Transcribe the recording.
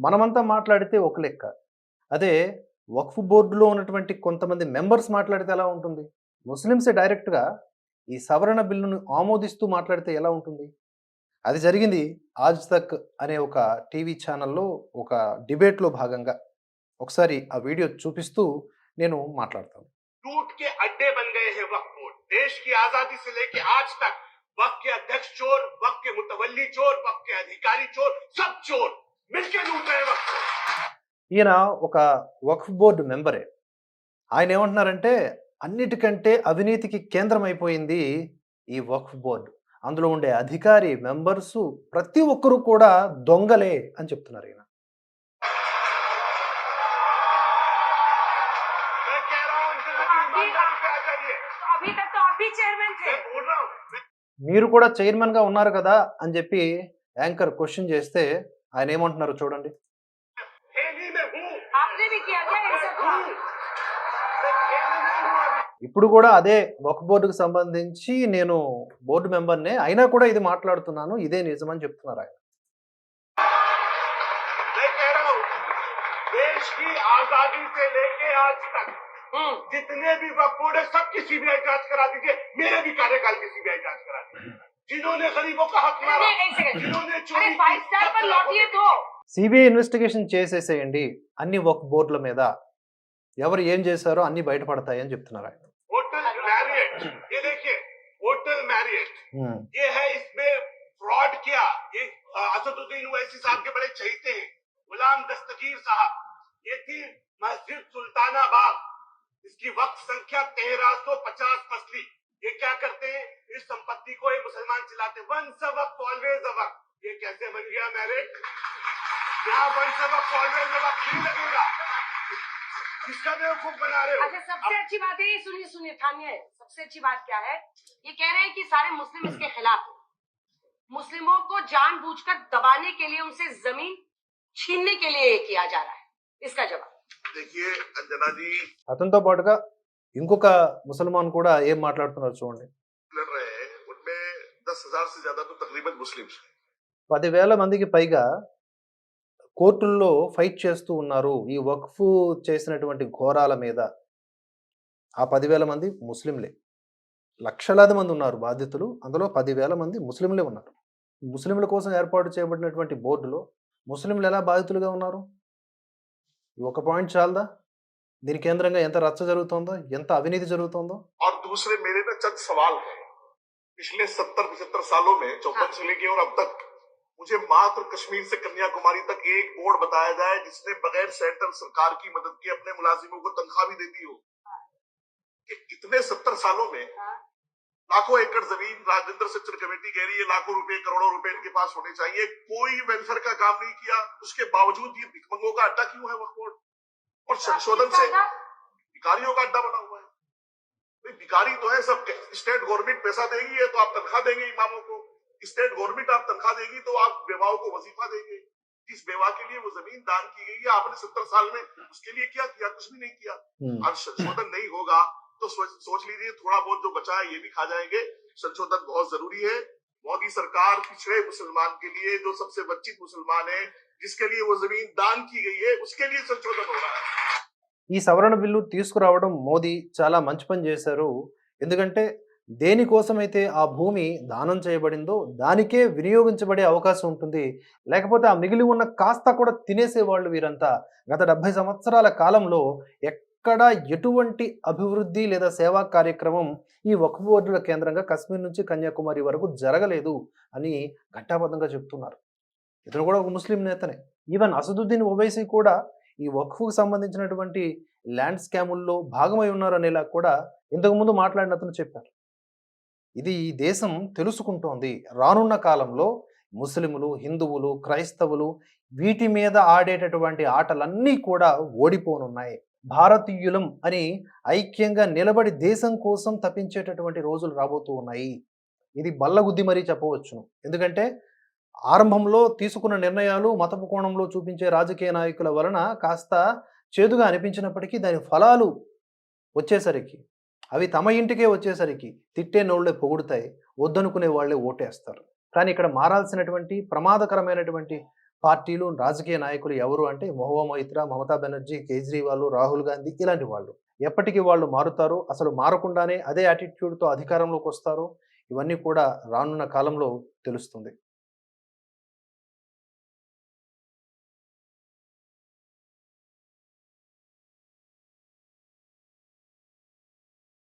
మనమంతా మాట్లాడితే ఒక లెక్క అదే వక్ఫ్ బోర్డులో ఉన్నటువంటి కొంతమంది మెంబర్స్ మాట్లాడితే ఎలా ఉంటుంది ముస్లిమ్సే డైరెక్ట్గా ఈ సవరణ బిల్లును ఆమోదిస్తూ మాట్లాడితే ఎలా ఉంటుంది అది జరిగింది ఆజ్ తక్ అనే ఒక టీవీ ఛానల్లో ఒక డిబేట్లో భాగంగా ఒకసారి ఆ వీడియో చూపిస్తూ నేను మాట్లాడతాను लूट के अड्डे बन गए हैं वक्त बोर्ड देश की आजादी से लेके आज तक वक्त के अध्यक्ष चोर वक्त के मुतवली चोर वक्त के अधिकारी चोर सब चोर ఈయన ఒక వక్ఫ్ బోర్డు మెంబరే. ఆయన ఏమంటున్నారంటే అన్నిటికంటే అవినీతికి కేంద్రం అయిపోయింది ఈ వక్ఫ్ బోర్డు. అందులో ఉండే అధికారి మెంబర్సు ప్రతి ఒక్కరూ కూడా దొంగలే అని చెప్తున్నారు ఈయన. మీరు కూడా చైర్మన్గా ఉన్నారు కదా అని చెప్పి యాంకర్ క్వశ్చన్ చేస్తే ఆయన ఏమంటున్నారు చూడండి खेली में हूँ आपने भी किया क्या ये सब हूँ मैं खेल में नहीं हूँ अभी ఇప్పుడు కూడా అదే వక్ఫ్ బోర్డుకు సంబంధించి నేను బోర్డు మెంబర్నే అయినా కూడా ఇది మాట్లాడుతున్నాను ఇదే నిజమని చెప్తున్నారు ఆయన मैं कह रहा हूँ देश की आजादी से लेके आज तक हम्म, जितने भी वक्त बोर्ड है सबकी सीबीआई जांच करा दीजिए मेरे भी कार्यकाल की सीबीआई जांच करा दीजिए जिन्होंने गरीबों का हक नहीं, मारा नहीं, एक सेकंड जिन्होंने अरे चोरी फाइव की, स्टार पर सब लौटिए तो సిబిఐ ఇన్వెస్టిగేషన్ చేసేసేయండి అన్ని వక్ఫ్ బోర్డుల మీద ఎవరు ఏం చేశారో అన్ని బయటపడతాయి అని చెప్తున్నారు ఆయన होटल मैरियट ये देखिए होटल मैरियट ఉమ్. ये है इसमें फ्रॉड किया ये अ, असदुद्दीन ओवैसी साहब के बड़े चहीते हैं गुलाम दस्तगीर साहब ये थी मस्जिद सुल्तानाबाग इसकी वक्त संख्या तेरह सौ पचास फसली ये क्या करते हैं इस संपत्ति को ये मुसलमान चलाते वंस वक्त ऑलवेज वक्त ये कैसे बन गया मैरिट यहाँ वंस वक्त ऑलवेज वक्त नहीं लगेगा किसका बेवकूफ बना रहे हो अच्छा सबसे अच्छी बात है ये सुनिए सुनिए थामिए सबसे अच्छी बात क्या है ये कह रहे हैं कि सारे मुस्लिम इसके खिलाफ हैं मुस्लिमों को जानबूझकर दबाने के लिए उनसे जमीन छीनने के लिए ये किया जा रहा है इसका जवाब देखिए अंजना जी అతనితో పాటుగా ఇంకొక ముసల్మాన్ కూడా ఏం మాట్లాడుతున్నారు చూడండి लड़ रहे हैं उनमें दस हजार से ज्यादा तो तकरीबन मुस्लिम हैं పదివేల మందికి పైగా కోర్టుల్లో ఫైట్ చేస్తూ ఉన్నారు ఈ వక్ఫ్ చేసినటువంటి ఘోరాల మీద ఆ పదివేల మంది ముస్లింలే లక్షలాది మంది ఉన్నారు బాధితులు అందులో పదివేల మంది ముస్లింలే ఉన్నారు ముస్లింల కోసం ఏర్పాటు చేయబడినటువంటి బోర్డులో ముస్లింలు ఎలా బాధితులుగా ఉన్నారు ఈ ఒక పాయింట్ చాలదా దీని కేంద్రంగా ఎంత రచ్చ జరుగుతోందో ఎంత అవినీతి జరుగుతోందో पिछले सत्तर पचहत्तर सालों में चौपन से लेके और अब तक मुझे मात्र कश्मीर से कन्याकुमारी तक एक बोर्ड बताया जाए जिसने बगैर सेंट्रल सरकार की मदद के अपने मुलाजिमों को तनख्वाह भी दे दी हो। कि इतने सत्तर सालों में हाँ। लाखों एकड़ ज़मीन राजेंद्र सचिन कमेटी कह रही है लाखों रुपए करोड़ों रुपए इनके पास होने चाहिए। कोई वेलफेयर का काम नहीं किया उसके बावजूद ये भिखमंगों का अड्डा क्यों है बोर्ड और संशोधन से भिखारियों का अड्डा बना भिखारी तो है सब स्टेट गवर्नमेंट पैसा देगी है तो आप तनख्वाह देंगे इमामों को। स्टेट गवर्नमेंट आप तनख्वाह देगी तो आप बेवाओं को वजीफा देंगे। जिस बेवा के लिए वो ज़मीन दान की गई है आपने सत्तर साल में उसके लिए क्या किया कुछ भी नहीं किया. अब संशोधन नहीं होगा तो सोच सोच लीजिए थोड़ा बहुत जो बचा है ये भी खा जाएँगे। संशोधन बहुत ज़रूरी है। मोदी सरकार पिछड़े मुसलमान के लिए जो सबसे वंचित मुसलमान है जिसके लिए वो ज़मीन दान की गई है उसके लिए संशोधन हो रहा है। ఈ సవరణ బిల్లు తీసుకురావడం మోదీ చాలా మంచి పని చేశారు. ఎందుకంటే దేనికోసమైతే ఆ భూమి దానం చేయబడిందో దానికే వినియోగించబడే అవకాశం ఉంటుంది. లేకపోతే ఆ మిగిలి ఉన్న కాస్త కూడా తినేసేవాళ్ళు వీరంతా. గత డెబ్బై సంవత్సరాల కాలంలో ఎక్కడ ఎటువంటి అభివృద్ధి లేదా సేవా కార్యక్రమం ఈ వక్ఫ్ బోర్డుల కేంద్రంగా కశ్మీర్ నుంచి కన్యాకుమారి వరకు జరగలేదు అని ఘంటాబద్ధంగా చెప్తున్నారు. ఇతను కూడా ఒక ముస్లిం నేతనే. ఈవెన్ అసదుద్దీన్ ఓవైసీ కూడా ఈ వక్ఫ్కు సంబంధించినటువంటి ల్యాండ్ స్కాముల్లో భాగమై ఉన్నారు అనేలా కూడా ఇంతకుముందు మాట్లాడిన అతను చెప్పారు. ఇది ఈ దేశం తెలుసుకుంటోంది. రానున్న కాలంలో ముస్లిములు హిందువులు క్రైస్తవులు వీటి మీద ఆడేటటువంటి ఆటలన్నీ కూడా ఓడిపోనున్నాయి. భారతీయులం అని ఐక్యంగా నిలబడి దేశం కోసం తప్పించేటటువంటి రోజులు రాబోతూ ఉన్నాయి. ఇది బల్లగుద్ది మరీ చెప్పవచ్చును. ఎందుకంటే ఆరంభంలో తీసుకున్న నిర్ణయాలు మతపు కోణంలో చూపించే రాజకీయ నాయకుల వలన కాస్త చేదుగా అనిపించినప్పటికీ దాని ఫలాలు వచ్చేసరికి అవి తమ ఇంటికే వచ్చేసరికి తిట్టే నోళ్ళే పొగుడుతాయి వద్దనుకునే వాళ్ళే ఓటేస్తారు. కానీ ఇక్కడ మారాల్సినటువంటి ప్రమాదకరమైనటువంటి పార్టీలు రాజకీయ నాయకులు ఎవరు అంటే మహువా మొయిత్రా మమతా బెనర్జీ కేజ్రీవాల్ రాహుల్ గాంధీ ఇలాంటి వాళ్ళు. ఎప్పటికీ వాళ్ళు మారుతారు? అసలు మారకుండానే అదే యాటిట్యూడ్తో అధికారంలోకి వస్తారు ఇవన్నీ కూడా రానున్న కాలంలో తెలుస్తుంది.